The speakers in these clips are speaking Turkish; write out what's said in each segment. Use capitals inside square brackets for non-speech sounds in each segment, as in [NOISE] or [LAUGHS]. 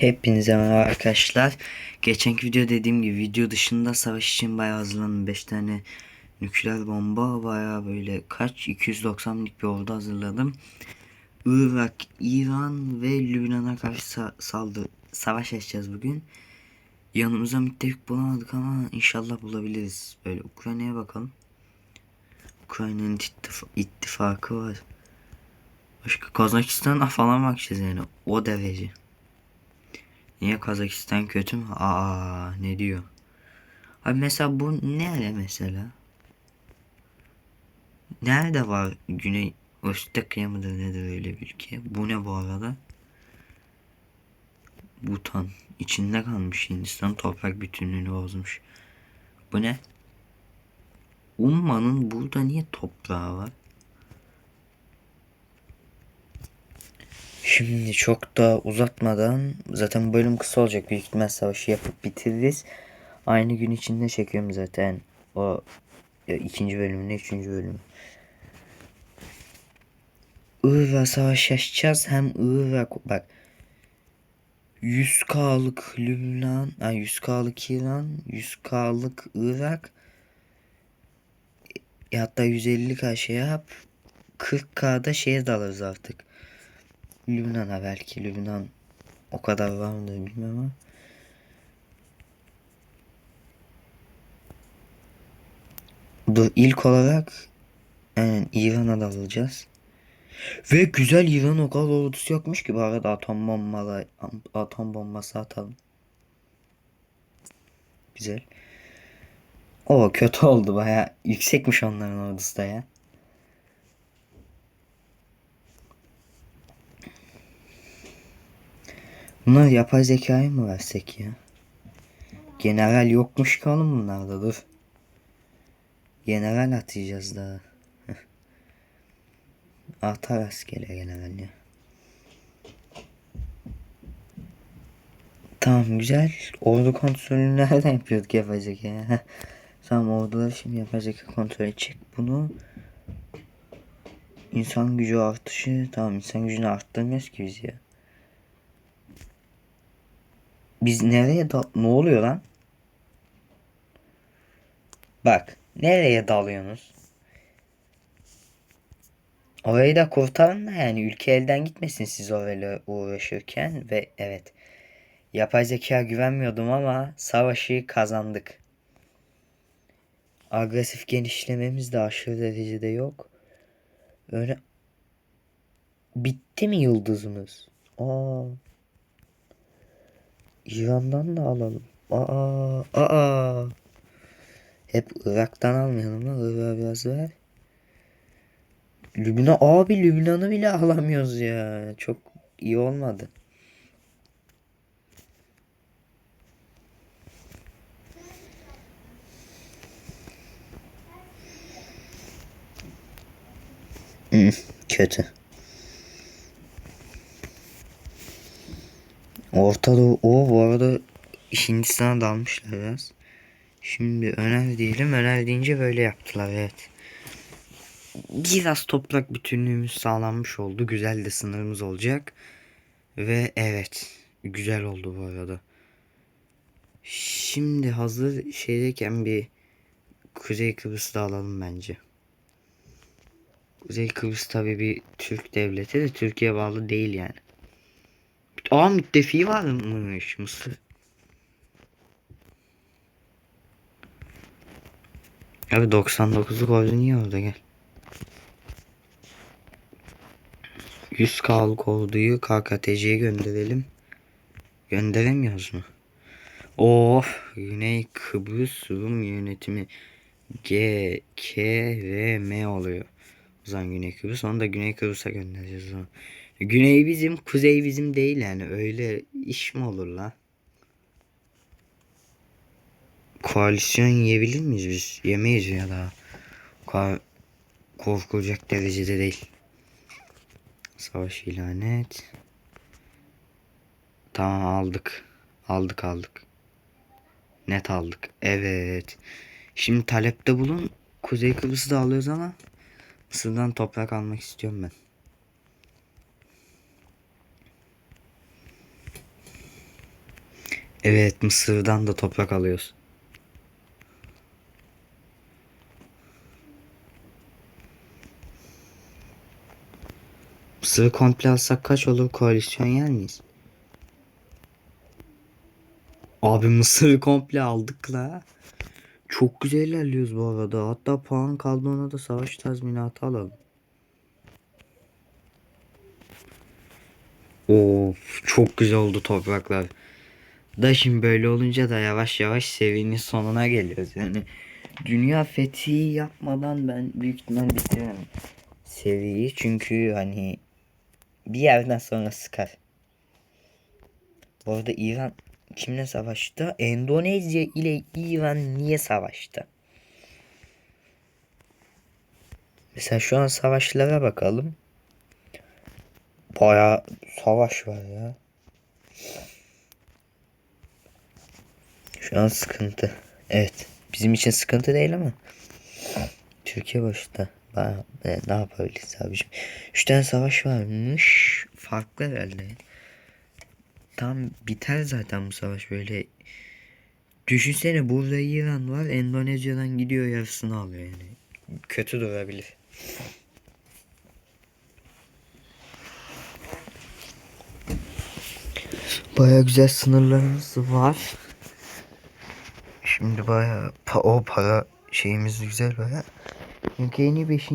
Hepinize merhaba arkadaşlar. Geçenki video dediğim gibi video dışında savaş için bayağı hazırlandım. 5 tane nükleer bomba bayağı böyle kaç 290'lık bir ordu hazırladım. Irak, İran ve Lübnan'a karşı sa- saldı savaş açacağız bugün. Yanımıza müttefik bulamadık ama inşallah bulabiliriz. Böyle Ukrayna'ya bakalım. Ukrayna'nın ittif- ittifakı var. Başka Kazakistan'a falan bakacağız yani o derece. Niye Kazakistan kötü mü? Aa ne diyor? Abi mesela bu nerede mesela? Nerede var Güney Ossetya mıdır nedir öyle bir ülke? Bu ne bu arada? Butan. içinde kalmış Hindistan toprak bütünlüğünü bozmuş. Bu ne? Umma'nın burada niye toprağı var? Şimdi çok da uzatmadan zaten bölüm kısa olacak büyük ihtimal savaşı yapıp bitiririz. Aynı gün içinde çekiyorum zaten o ya ikinci bölümünü üçüncü bölümü. Irak'a savaş açacağız hem Irak bak 100K'lık Lübnan, yani 100K'lık İran, 100K'lık Irak e, hatta 150K şey yap 40K'da şeye dalırız artık. Lübnan'a belki Lübnan o kadar var mıdır bilmem ama. Dur ilk olarak yani İran'a dalacağız. Ve güzel İran o kadar ordusu yokmuş ki bu arada atom bombalı atom bombası atalım. Güzel. O kötü oldu baya yüksekmiş onların ordusu da ya. Bunlar yapay zekayı mı versek ya? General yokmuş ki oğlum bunlarda dur. General atacağız daha. [LAUGHS] Atar askere general ya. Tamam güzel. Ordu kontrolünü [LAUGHS] nereden yapıyorduk yapay zekaya? [LAUGHS] tamam orduları şimdi yapay zeka kontrol edecek. Bunu insan gücü artışı tamam insan gücünü arttırmıyoruz ki biz ya. Biz nereye dal... Ne oluyor lan? Bak. Nereye dalıyorsunuz? Orayı da kurtarın da yani ülke elden gitmesin siz orayla uğraşırken ve evet. Yapay zeka güvenmiyordum ama savaşı kazandık. Agresif genişlememiz de aşırı derecede yok. Öyle bitti mi yıldızımız? Aa. İran'dan da alalım. Aa, aa. Hep Irak'tan almayalım da Irak'a biraz ver. Lübnan abi Lübnan'ı bile alamıyoruz ya. Çok iyi olmadı. Hmm, kötü. Orta Doğu. O bu arada Hindistan'a dalmışlar biraz. Şimdi öner diyelim. Öner deyince böyle yaptılar evet. Biraz toprak bütünlüğümüz sağlanmış oldu. Güzel de sınırımız olacak. Ve evet. Güzel oldu bu arada. Şimdi hazır şeydeyken bir Kuzey Kıbrıs'ı alalım bence. Kuzey Kıbrıs tabi bir Türk devleti de Türkiye bağlı değil yani. Aa müttefiği varmış Mısır. Abi 99'luk ordu niye orada gel. 100K'lık orduyu KKTC'ye gönderelim. Gönderemiyoruz mu? Of Güney Kıbrıs Rum yönetimi G, K ve M oluyor. O zaman Güney Kıbrıs onu da Güney Kıbrıs'a göndereceğiz o zaman. Güney bizim, kuzey bizim değil yani. Öyle iş mi olur la? Koalisyon yiyebilir miyiz biz? Yemeyiz ya da. Ko korkulacak derecede değil. Savaş ilan et. Tamam aldık. Aldık aldık. Net aldık. Evet. Şimdi talepte bulun. Kuzey Kıbrıs'ı da alıyoruz ama Mısır'dan toprak almak istiyorum ben. Evet Mısır'dan da toprak alıyoruz. Mısır'ı komple alsak kaç olur koalisyon yer miyiz? Abi Mısır'ı komple aldık la. Çok güzel ilerliyoruz bu arada. Hatta puan kaldı ona da savaş tazminatı alalım. Of çok güzel oldu topraklar. Da şimdi böyle olunca da yavaş yavaş serinin sonuna geliyoruz. Yani dünya fethi yapmadan ben büyük ihtimal bitiremem seriyi. Çünkü hani bir yerden sonra sıkar. Bu arada İran kimle savaştı? Endonezya ile İran niye savaştı? Mesela şu an savaşlara bakalım. Baya savaş var ya. Şu an sıkıntı. Evet. Bizim için sıkıntı değil ama. Türkiye başta. Baya, e, ne yapabiliriz abicim? Üç tane savaş varmış. Farklı herhalde. Tam biter zaten bu savaş böyle. Düşünsene burada İran var. Endonezya'dan gidiyor yarısını alıyor yani. Kötü durabilir. Baya güzel sınırlarımız var. Şimdi baya pa o para şeyimiz güzel baya. Çünkü yeni 5.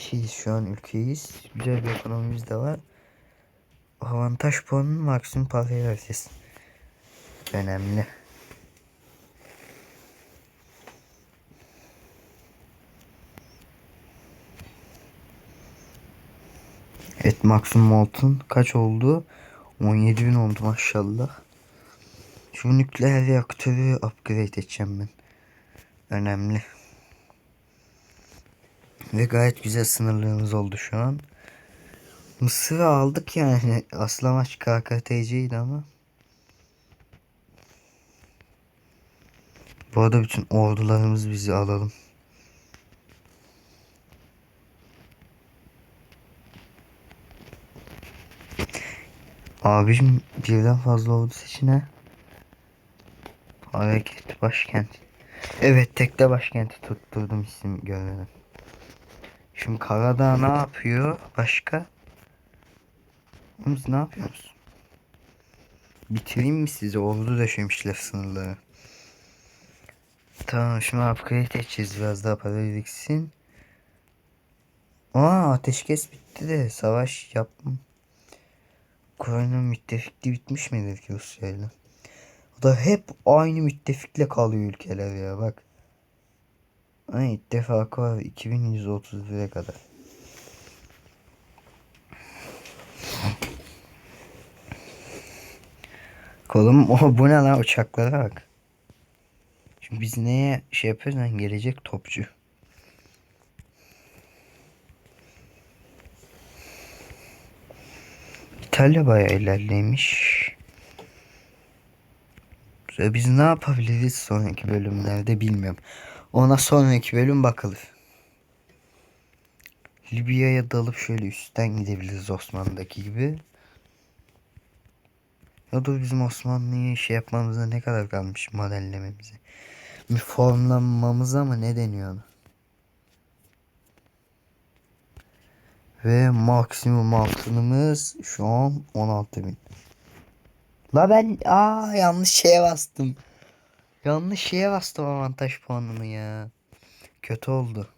şeyiz şu an ülkeyiz. Güzel bir ekonomimiz de var. Avantaj puanını maksimum paraya vereceğiz. Önemli. Evet maksimum altın kaç oldu? 17 bin oldu maşallah. Şu nükleer reaktörü upgrade edeceğim ben. Önemli. Ve gayet güzel sınırlarımız oldu şu an. Mısır'ı aldık yani. Asıl amaç KKTC'ydi ama. Bu arada bütün ordularımız bizi alalım. Abicim birden fazla ordu seçine. Hareket başkent. Evet tekte başkenti tutturdum isim görmeden. Şimdi Karadağ ne yapıyor? Başka? Biz ne yapıyoruz? Bitireyim mi size? Ordu döşemişler sınırları. Tamam şimdi upgrade edeceğiz biraz daha para biriksin. Aa ateşkes bitti de savaş yapmam. Ukrayna müttefikliği bitmiş midir ki Rusya'yla? Da hep aynı müttefikle kalıyor ülkeler ya bak. Ay ittifakı var 2131'e kadar. Kolum [LAUGHS] o bu ne lan uçaklara bak. Şimdi biz neye şey yapıyoruz lan gelecek topçu. İtalya bayağı ilerlemiş. Ve Biz ne yapabiliriz sonraki bölümlerde bilmiyorum. Ona sonraki bölüm bakılır. Libya'ya dalıp şöyle üstten gidebiliriz Osmanlı'daki gibi. Ya da bizim Osmanlı'yı şey yapmamıza ne kadar kalmış modellememize. Bir formlanmamıza mı ne deniyor ona? Ve maksimum altınımız şu an 16.000. La ben aa yanlış şeye bastım. Yanlış şeye bastım avantaj puanını ya. Kötü oldu.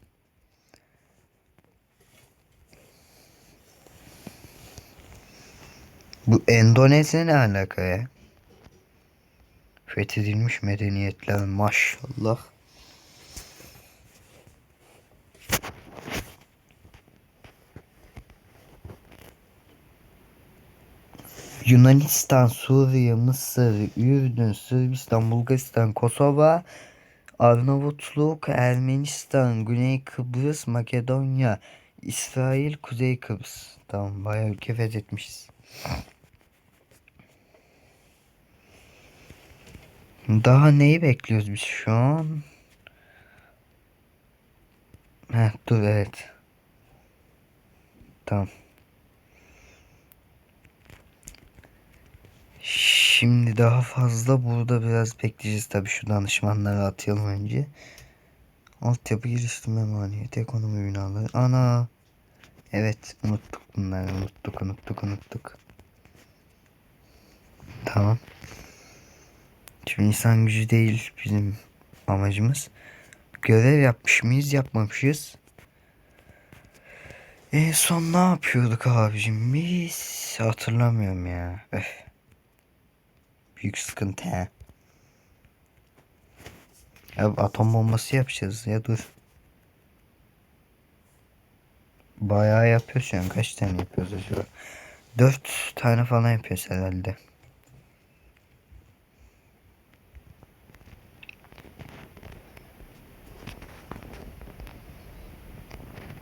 Bu Endonezya ne alaka ya? Fethedilmiş medeniyetler maşallah. Yunanistan, Suriye, Mısır, Ürdün, Sırbistan, Bulgaristan, Kosova, Arnavutluk, Ermenistan, Güney Kıbrıs, Makedonya, İsrail, Kuzey Kıbrıs. Tamam bayağı ülke fethetmişiz. Daha neyi bekliyoruz biz şu an? Heh, dur evet. Tamam. Şimdi daha fazla burada biraz bekleyeceğiz tabii şu danışmanları atayalım önce. Altyapı geliştirme maliyeti ekonomi binaları. Ana. Evet unuttuk bunları unuttuk unuttuk unuttuk. Tamam. Şimdi insan gücü değil bizim amacımız. Görev yapmış mıyız yapmamışız. En son ne yapıyorduk abicim biz hatırlamıyorum ya. Öf. Büyük sıkıntı he. Ya atom bombası yapacağız ya dur. Bayağı yapıyoruz an. Kaç tane yapıyoruz acaba? Dört tane falan yapıyoruz herhalde.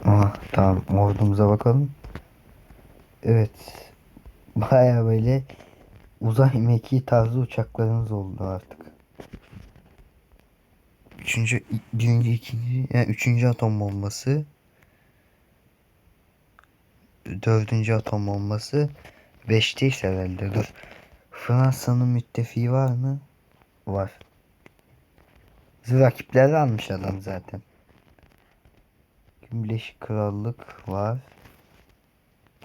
Aha tamam ordumuza bakalım. Evet. Bayağı böyle uzay mekiği tarzı uçaklarımız oldu artık. Üçüncü, birinci, ikinci, yani üçüncü atom bombası. Dördüncü atom bombası. Beşteyiz herhalde dur. Fransa'nın müttefiği var mı? Var. Rakipleri almış adam zaten. Birleşik Krallık var.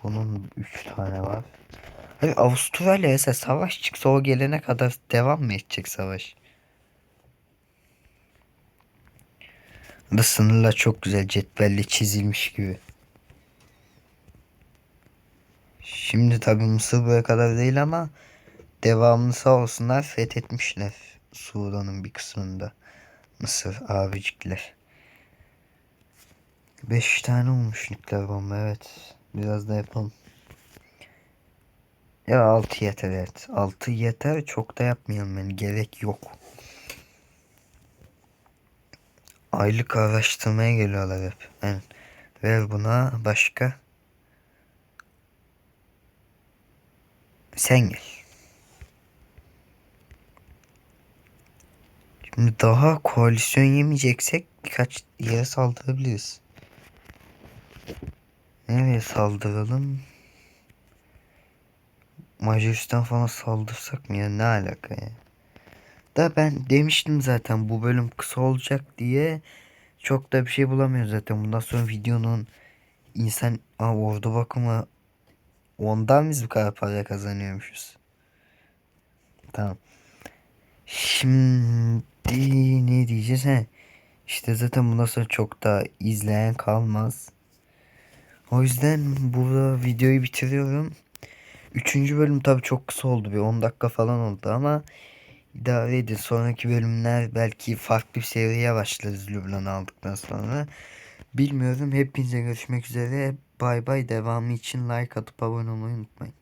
Bunun 3 tane var. Hayır Avustralya ise savaş çıksa o gelene kadar devam mı edecek savaş? Da sınırlar çok güzel cetvelle çizilmiş gibi. Şimdi tabi Mısır buraya kadar değil ama devamlı sağ olsunlar fethetmişler Sudan'ın bir kısmında. Mısır abicikler. 5 tane olmuş nükleer bomba evet. Biraz da yapalım. Ya 6 yeter evet. 6 yeter çok da yapmayalım yani gerek yok. Aylık araştırmaya geliyorlar hep. Yani ver buna başka. Sen gel. Şimdi daha koalisyon yemeyeceksek birkaç yere saldırabiliriz. Nereye saldıralım? Macaristan falan saldırsak mı ya ne alaka ya? Da ben demiştim zaten bu bölüm kısa olacak diye çok da bir şey bulamıyoruz zaten. Bundan sonra videonun insan Aa, ordu bakımı ondan biz bu kadar para kazanıyormuşuz. Tamam. Şimdi ne diyeceğiz he? İşte zaten bundan sonra çok da izleyen kalmaz. O yüzden burada videoyu bitiriyorum. Üçüncü bölüm tabi çok kısa oldu bir 10 dakika falan oldu ama idare edin. Sonraki bölümler belki farklı bir seriye başlarız Lübnan'ı aldıktan sonra. Bilmiyorum. Hepinize görüşmek üzere. Bay bay. Devamı için like atıp abone olmayı unutmayın.